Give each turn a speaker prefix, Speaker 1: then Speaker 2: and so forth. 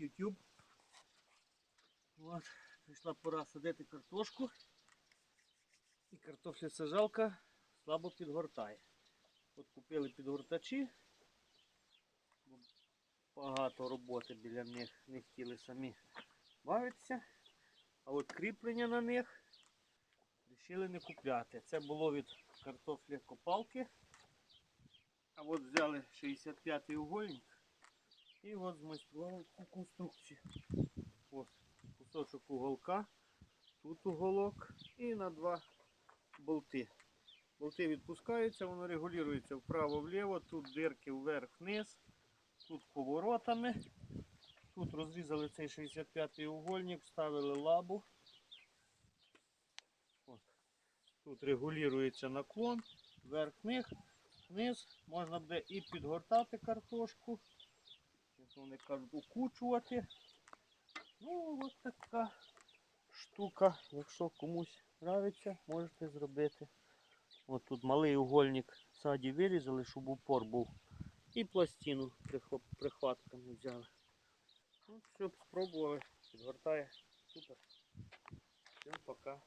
Speaker 1: YouTube. От, прийшла пора садити картошку. І картофля сажалка слабо підгортає. От купили підгортачі. бо Багато роботи біля них не хотіли самі бавитися. А от кріплення на них вирішили не купляти. Це було від картофля копалки. А от взяли 65-й угольник. І от змайстрували цю конструкцію. Ось кусочок уголка, тут уголок і на два болти. Болти відпускаються, воно регулюється вправо-вліво, тут дирки вверх-вниз, тут поворотами. Тут розрізали цей 65-й угольник, вставили лабу. От. Тут регулюється наклон, вверх-вниз, вниз. Можна буде і підгортати картошку вони кажуть, укучувати. Ну, ось така штука. Якщо комусь подобається, можете зробити. От тут малий угольник ззаді вирізали, щоб упор був. І пластину прихватками взяли. Ну, все, спробували, підгортає. Супер. Всім пока.